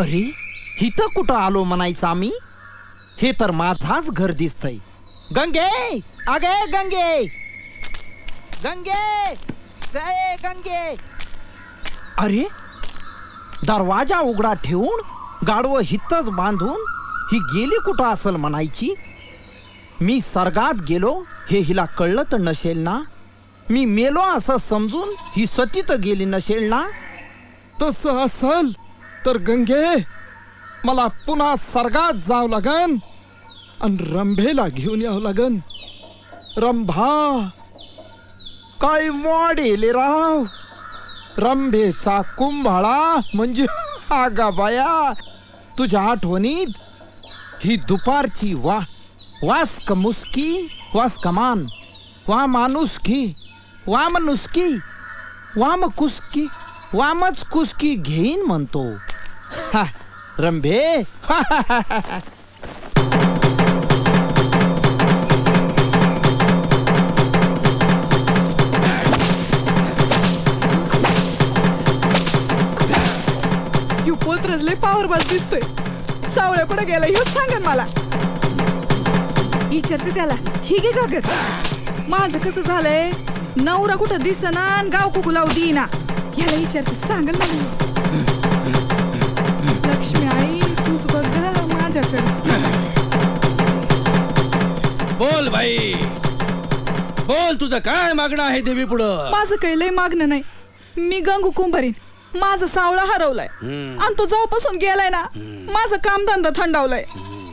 अरे हिथं कुठं आलो म्हणायचं आम्ही? हे तर माझाच घर दिसतय. गंगे! अगे गंगे! गंगे! गए गंगे! अरे दरवाजा उघडा ठेवून गाडवं हितच बांधून ही गेली कुठं असल म्हणायची? मी सर्गात गेलो हे हिला कळलं तर नसेल ना? मी मेलो असं समजून ही सतीत गेली नसेल ना? तसं असल तर गंगे मला पुन्हा सर्गात जावं लागन आणि रंभेला घेऊन यावं लागन. रंभा काय मॉडेल राव? रंभेचा कुंभाळा म्हणजे आगा बाया तुझ्या आठवणीत ही दुपारची वा वास मुस्की वास कमान वा माणुसकी वाम नुसकी वाम कुसकी वामच कुसकी घेईन म्हणतो. हा, रंभे. यू पोत्रच लय पॉवर बस दिसतोय. सावळ्या पुढे गेला ह्योच सांगेन मला. विचारते त्याला ठीक आहे का कागद माझं कसं झालंय? नवरा कुठं दिसना आणि गाव कुकू लावू देईना. याला विचारते सांगल ना मी. लक्ष्मी आई तूच बघ गं माझ्याकडे. बोल भाई बोल तुझं काय मागणं आहे देवी पुढं? माझं काही लय मागणं नाही. मी गंगू कुंभारीन. माझा सावळा हरवलाय. हम्म. आणि तो जेव्हापासून गेलाय ना माझं कामधंदा थंडावलाय.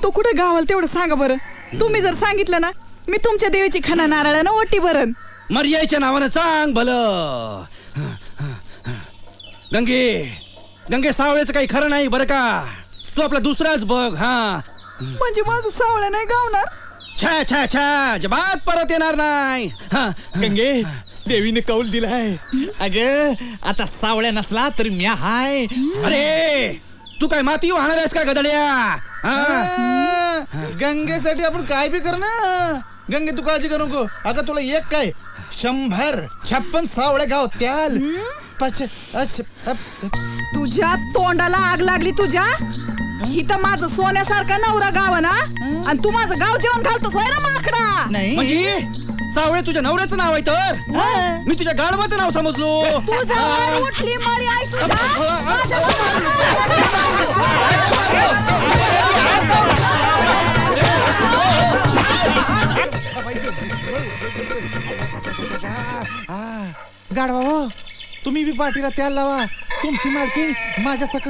तो कुठे गावाला तेवढं सांगा बरं. तुम्ही जर सांगितलं ना मी तुमच्या देवीची खाना नारळानं ओटी भरण मर्याच्या नावानं चांग भल. गंगे गंगे सावळ्याचं काही खरं नाही बरं का? तू आपला दुसराच बघ हा. म्हणजे माझं सावळ्या नाही गावणार? छा छा छा जबात परत येणार नाही. हा. गंगे देवीने कौल दिलाय. अग आता सावळ्या नसला तरी म्या हाय. अरे तू काय माती वाहणार आहेस का गदड्या? हा? गंगेसाठी आपण काय बी कर ना गंगे तू काळजी करू नको. अगं तुला एक काय? शंभर छप्पन सावळ्या गाव त्याल पाच अच्छा, अप, तुझ्या तोंडाला आग लागली तुझ्या? इथं माझं सोन्यासारखा नवरा गाव ना आणि तू माझं गाव जेवण घालतोस होय ना माकडा? नाही. म्हणजे? सावळे तुझ्या नवऱ्याचं नाव आहे तर. मी तुझ्या गाढवाचं नाव समजलो. तुझ्यावर उठली मारी आई तुझ्या माझ्या गाढवा हो. तुम्ही बी पाठीला त्याला लावा. तुमची मालकी माझ्या सकट